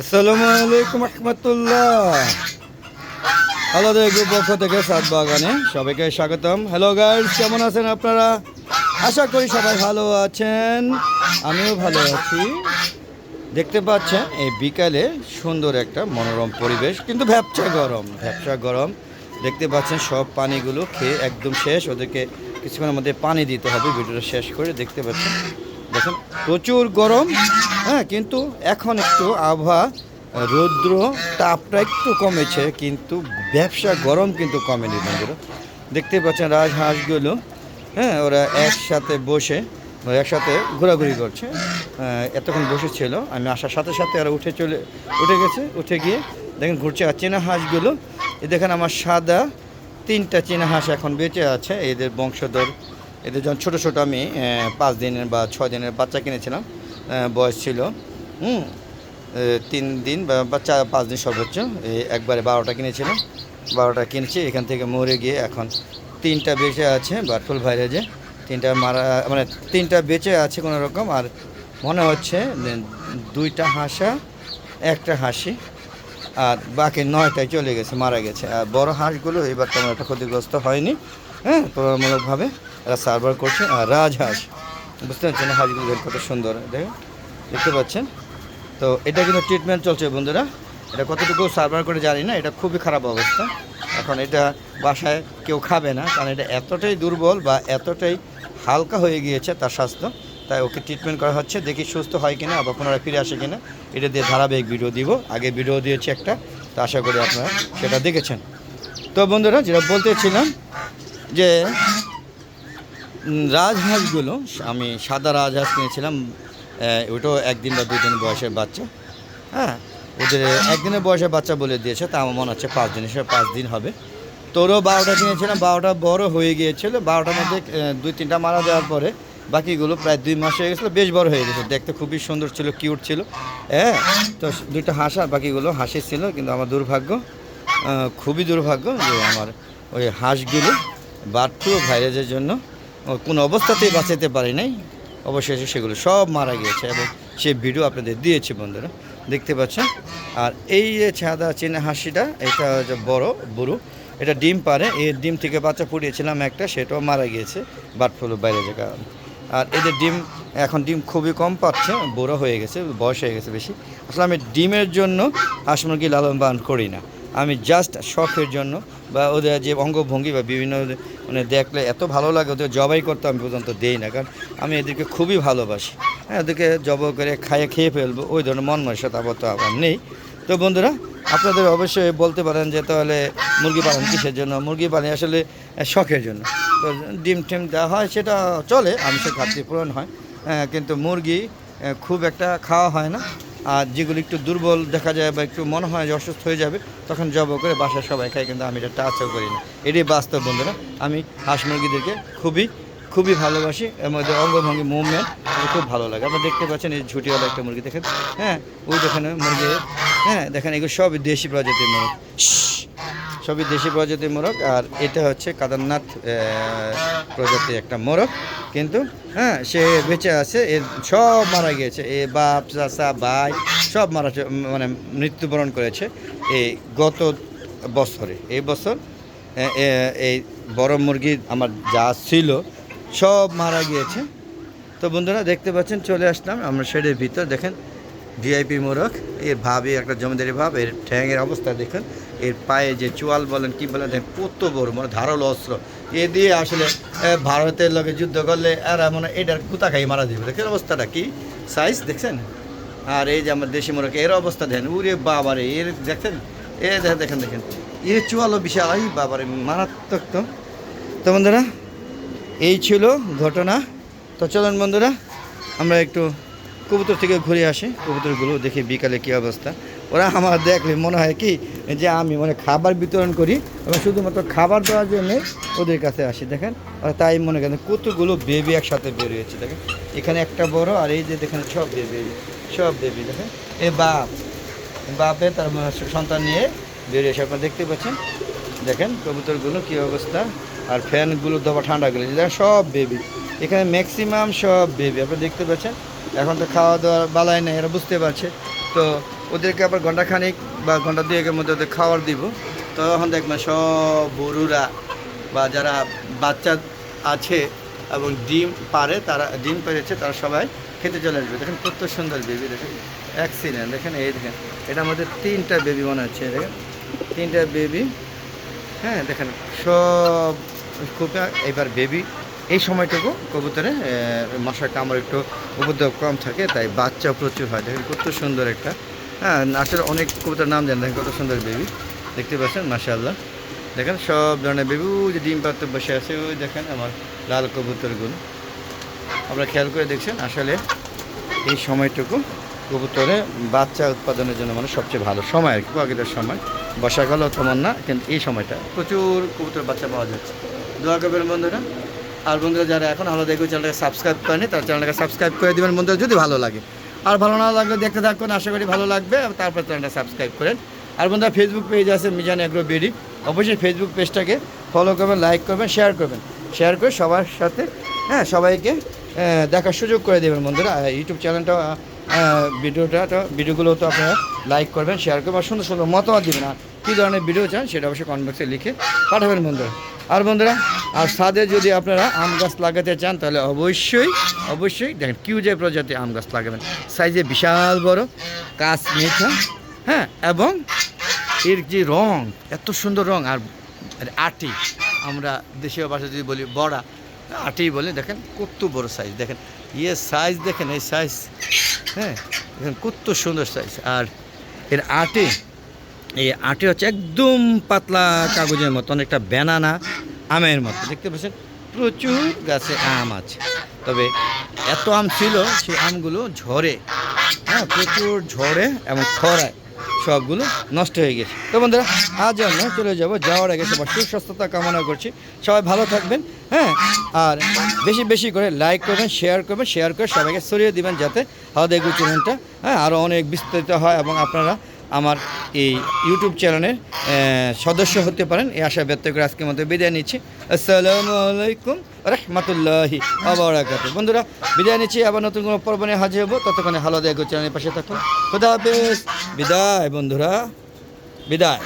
আসসালামু আলাইকুম রহমতুল্লাহ। আলাদা গ্রুপ পক্ষ থেকে সাত বাগানে সবাইকে স্বাগতম। হ্যালো গাইস কেমন আছেন আপনারা? আশা করি সবাই ভালো আছেন। আমিও ভালো আছি। দেখতে পাচ্ছেন, এই বিকালে সুন্দর একটা মনোরম পরিবেশ, কিন্তু ভ্যাপচা গরম ভ্যাপচা গরম। দেখতে পাচ্ছেন, সব পানিগুলো খেয়ে একদম শেষ। ওদেরকে কিছুক্ষণের মধ্যে পানি দিতে হবে, ভিডিওটা শেষ করে দেখতে পাচ্ছেন। দেখুন, প্রচুর গরম হ্যাঁ কিন্তু এখন একটু আবহাওয়া, রৌদ্র তাপটা একটু কমেছে, কিন্তু ব্যবসা গরম কিন্তু কমেনি বন্ধুরা। দেখতে পাচ্ছেন রাজহাঁসগুলো হ্যাঁ ওরা একসাথে বসে একসাথে ঘোরাঘুরি করছে। এতক্ষণ বসেছিল, আমি আসার সাথে সাথে ওরা উঠে চলে, উঠে গেছে, উঠে গিয়ে দেখেন ঘুরছে আর চেনা হাঁসগুলো। দেখেন আমার সাদা তিনটা চীনা হাঁস এখন বেঁচে আছে, এদের বংশধর এদের যখন ছোটো ছোটো আমি পাঁচ দিনের বা ছয় দিনের বাচ্চা কিনেছিলাম বয়স ছিল, হুম তিন দিন বা চার পাঁচ দিন সর্বোচ্চ এই একবারে বারোটা কিনেছিলাম। বারোটা কিনেছি, এখান থেকে মরে গিয়ে এখন তিনটা বেঁচে আছে বাটফুল ভাইরাজে তিনটা মারা মানে তিনটা বেঁচে আছে কোনো রকম, আর মনে হচ্ছে দুইটা হাঁসা, একটা হাসি, আর বাকি নয়টায় চলে গেছে, মারা গেছে। আর বড় হাঁসগুলো এবার তেমন একটা ক্ষতিগ্রস্ত হয়নি হ্যাঁ তুলনামূলকভাবে। এরা সার্ভার করছে, আর রাজহাঁস। বুঝতে পারছেন হাঁসগুলো কত সুন্দর। দেখুন, দেখতে পাচ্ছেন? তো এটা কিন্তু ট্রিটমেন্ট চলছে বন্ধুরা। এটা কতটুকু সার্ভার করে জানি না, এটা খুবই খারাপ অবস্থা। এখন এটা বাসায় কেউ খাবে না, কারণ এটা এতটাই দুর্বল বা এতটাই হালকা হয়ে গিয়েছে তার স্বাস্থ্য, তাই ওকে ট্রিটমেন্ট করা হচ্ছে। দেখি সুস্থ হয় কিনা, আবার পুনরায় ফিরে আসে কিনা, এটা দিয়ে ধারাবাহিক ভিডিও দিব। আগে ভিডিও দিয়েছি একটা, তো আশা করি আপনারা সেটা দেখেছেন। তো বন্ধুরা, যেটা বলতেছিলাম যে রাজহাঁসগুলো আমি সাদা রাজহাঁস আহ, ওটাও একদিন বা দুই দিন বয়সের বাচ্চা। হ্যাঁ ওদের একদিনের বয়সের বাচ্চা বলে দিয়েছে তা আমার মনে হচ্ছে পাঁচ দিন হিসেবে পাঁচ দিন হবে। তোরও বারোটা কিনেছিলাম বারোটা বড় হয়ে গিয়েছিল বারোটার মধ্যে দুই তিনটা মারা যাওয়ার পরে বাকিগুলো প্রায় দুই মাস হয়ে গেছিল বেশ বড় হয়ে গেছে দেখতে খুবই সুন্দর ছিল কিউট ছিল। হ্যাঁ তো দুইটা হাঁস আর বাকিগুলো হাসি ছিল কিন্তু আমার দুর্ভাগ্য খুবই দুর্ভাগ্য যে আমার ওই হাঁসগুলো বার্ড ফ্লু ভাইরাসের জন্য কোনো অবস্থাতেই বাঁচাতে পারি নাই। অবশেষে সেগুলো সব মারা গিয়েছে এবং সেই ভিডিও আপনাদের দিয়েছি বন্ধুরা। দেখতে পাচ্ছেন? আর এই যে ছাদা চেনা হাসিটা, এটা হচ্ছে বড় বুড়ো, এটা ডিম পারে। এর ডিম থেকে বাচ্চা ফুটিয়েছিলাম একটা, সেটাও মারা গিয়েছে বার্ড ফ্লু বাইরে যে কারণে। আর এদের ডিম, এখন ডিম খুবই কম পাচ্ছে, বড় হয়ে গেছে, বয়স হয়ে গেছে বেশি। আসলে আমি ডিমের জন্য হাঁস মুরগি লালন পালন করি না। আমি জাস্ট শখের জন্য বা ওদের যে অঙ্গভঙ্গি বা বিভিন্ন মানে দেখলে এত ভালো লাগে ওদের জবাই করতে আমি পর্যন্ত দেই না। কারণ আমি এদেরকে খুবই ভালোবাসি। হ্যাঁ ওদেরকে জব করে খাইয়ে খেয়ে ফেলব ওই ধরনের মন মানসিকতা আবার তো আমার নেই। তো বন্ধুরা আপনাদের অবশ্যই বলতে পারেন যে তাহলে মুরগি পালন কিসের জন্য? মুরগি পালন আসলে শখের জন্য। তো ডিম টিম দেওয়া হয় সেটা চলে আমি সে ঘাটতি পূরণ হয়। হ্যাঁ, কিন্তু মুরগি খুব একটা খাওয়া হয় না। আর যেগুলো একটু দুর্বল দেখা যায় বা একটু মনে হয় যে অসুস্থ হয়ে যাবে, তখন জব করে বাসায় সবাই খায়, কিন্তু আমি এটা টাচও করি না। এটাই বাস্তব, বন্ধুরা। আমি হাঁস মুরগিদেরকে খুবই খুবই ভালোবাসি। এর মধ্যে অঙ্গভঙ্গি মুভমেন্ট খুব ভালো লাগে। আপনারা দেখতে পাচ্ছেন এই ঝুটিওয়ালা একটা মুরগি, দেখেন? হ্যাঁ ওই দেখেন মুরগি। হ্যাঁ দেখেন, এগুলো সব দেশি প্রজাতির মুরগ। সবই দেশি প্রজাতির মোরগ। আর এটা হচ্ছে কাদারনাথ প্রজাতির একটা মোরগ। কিন্তু হ্যাঁ সে বেঁচে আছে, এর সব মারা গিয়েছে, এ বাপ, চাচা, ভাই, সব মারা মানে মৃত্যুবরণ করেছে এই গত বছরে। এই বছর এই বড় মুরগি আমার যা ছিল, সব মারা গিয়েছে। তো বন্ধুরা, দেখতে পাচ্ছেন, চলে আসলাম আমরা শেডের ভিতর। দেখেন, ভিআইপি মোরগ, এর ভাবে একটা জমিদারি ভাব, এর ঠ্যাংয়ের অবস্থা দেখেন, এর পায়ে যে চোয়াল বলেন, কি বলেন, দেখেন, কত বড় মানে ধারালো অস্ত্র। এ দিয়ে আসলে এ, ভারতের লগে যুদ্ধ করলে এরা মানে এটার কুতা খাই মারা দিবে দেখেন অবস্থাটা কি? সাইজ দেখছেন? আর এই যে আমার দেশি মোরগ এর অবস্থা দেখেন। উরে বাবারে এর দেখছেন? এ দেখেন দেখেন দেখেন। এর চুয়ালো বিশাল এই বাবারে মারাত্মক তো। তো বন্ধুরা এই ছিল ঘটনা। তো চলুন বন্ধুরা আমরা একটু কবুতর থেকে ঘুরে আসি। কবুতরগুলো দেখি বিকালে কী অবস্থা? ওরা আমার দেখলে মনে হয় কি, যে আমি মানে খাবার বিতরণ করি এবং শুধুমাত্র খাবার দেওয়ার জন্য ওদের কাছে আসি, দেখেন? তাই মনে করেন, কতগুলো বেবি একসাথে বেরিয়েছে, দেখেন? এখানে একটা বড় আর এই যে দেখেন সব বেবি সব বেবি, দেখেন? এ বাপ, বাপে তার সন্তান নিয়ে বেরিয়েছে আপনারা দেখতে পাচ্ছেন? দেখেন কবুতরগুলো কী অবস্থা? আর ফ্যানগুলো দবা ঠান্ডাগুলো দেখেন সব বেবি। এখানে ম্যাক্সিমাম সব বেবি আপনি দেখতে পাচ্ছেন? এখন তো খাওয়া দাওয়ার বালাই নেই, এরা বুঝতে পারছে। তো ওদেরকে আবার ঘণ্টা খানিক বা ঘণ্টা দুয়েকের মধ্যে ওদের খাবার দিব। তখন দেখবেন সব গরুরা বা যারা বাচ্চা আছে এবং ডিম পারে, তারা ডিম পেরেছে, তারা সবাই খেতে চলে আসবে। দেখেন কত সুন্দর বেবি দেখেন। অ্যাক্সিডেন্ট দেখেন এই দেখেন। এটা মধ্যে তিনটা বেবি মনে হচ্ছে দেখেন। তিনটা বেবি হ্যাঁ দেখেন। সব খুব এবার বেবি এই সময়টুকু কবুতরে মশার কামড় একটু উপদ্রব কম থাকে, তাই বাচ্চা প্রচুর হয়। দেখেন কত সুন্দর একটা হ্যাঁ আসলে অনেক কবুতর নাম জানেন, দেখেন কত সুন্দর বেবি। দেখতে পাচ্ছেন? মাশাআল্লাহ। দেখেন, সব ধরনের বেবি যে ডিম পাত্র বসে আছে, ওই দেখেন আমার লাল কবুতরগুলো। আপনারা খেয়াল করে দেখছেন, আসলে এই সময়টুকু কবুতরে বাচ্চা উৎপাদনের জন্য মানে সবচেয়ে ভালো সময় আর কি পাখিদের সময়। বর্ষাকালও তেমন না, কিন্তু এই সময়টা প্রচুর কবুতর বাচ্চা পাওয়া যাচ্ছে। দোয়া করবেন বন্ধুরা। আর বন্ধুরা, যারা এখন ভালো দেখবে চ্যানেলটাকে সাবস্ক্রাইব করেনি, তার চ্যানেলটাকে সাবস্ক্রাইব করে দেবেন। বন্ধুরা, যদি ভালো লাগে। আর ভালো না লাগলে দেখতে থাকুন, আশা করি ভালো লাগবে। তারপর চ্যানেলটা সাবস্ক্রাইব করেন। আর বন্ধুরা ফেসবুক পেজ আছে মিজান এগ্রো বিডি। অবশ্যই ফেসবুক পেজটাকে ফলো করবেন লাইক করবেন শেয়ার করবেন। শেয়ার করে সবার সাথে হ্যাঁ সবাইকে দেখার সুযোগ করে দেবেন বন্ধুরা। ইউটিউব চ্যানেলটা ভিডিওটা তো ভিডিওগুলো তো আপনারা লাইক করবেন শেয়ার করবেন। আর সুন্দর সুন্দর মতামত দেবেন। আর কী ধরনের ভিডিও চান, সেটা অবশ্যই কমেন্ট বক্সে লিখে পাঠাবেন বন্ধুরা। আর বন্ধুরা, আর ছাদে যদি আপনারা আম গাছ লাগাতে চান, তাহলে অবশ্যই অবশ্যই দেখেন কিউজে প্রজাতি আম গাছ লাগাবেন। সাইজে বিশাল বড় কাজ মেঠা হ্যাঁ এবং এর যে রং, এত সুন্দর রং, আর আর আটি, আমরা দেশীয় ভাষা যদি বলি বড়া, আটি বলে দেখেন কত বড় সাইজ দেখেন ইয়ে সাইজ দেখেন, এই সাইজ হ্যাঁ দেখেন কত সুন্দর সাইজ আর এর আটি এই আটি হচ্ছে একদম পাতলা কাগজের মতো অনেকটা ব্যানানা আমের মতো। দেখতে পাচ্ছেন, প্রচুর গাছে আম আছে। তবে এত আম ছিল, সেই আমগুলো ঝরে হ্যাঁ প্রচুর ঝড়ে এবং খরায় সবগুলো নষ্ট হয়ে গেছে। তো বন্ধুরা, আজ আমরা চলে যাব, যাওয়ার আগে সবার সুস্বাস্থ্যতা কামনা করছি। সবাই ভালো থাকবেন হ্যাঁ আর বেশি বেশি করে লাইক করবেন শেয়ার করবেন শেয়ার করে সবাইকে ছড়িয়ে দিবেন যাতে হাওয়া দেখু চ্যানেলটা হ্যাঁ আরও অনেক বিস্তারিত হয় এবং আপনারা আমার এই ইউটিউব চ্যানেলের সদস্য হতে পারেন। এই আশা ব্যক্ত করে আজকের মতো বিদায় নিচ্ছি। আসসালামু আলাইকুম রহমতুল্লাহি আবরাকাত বন্ধুরা, বিদায় নিচ্ছি। আবার নতুন কোনো পর্ব নিয়ে হাজির হব। ততক্ষণে হালো দেখো চ্যানেলের পাশে থাকুন। খুদা হাফেজ। বিদায়, বন্ধুরা। বিদায়।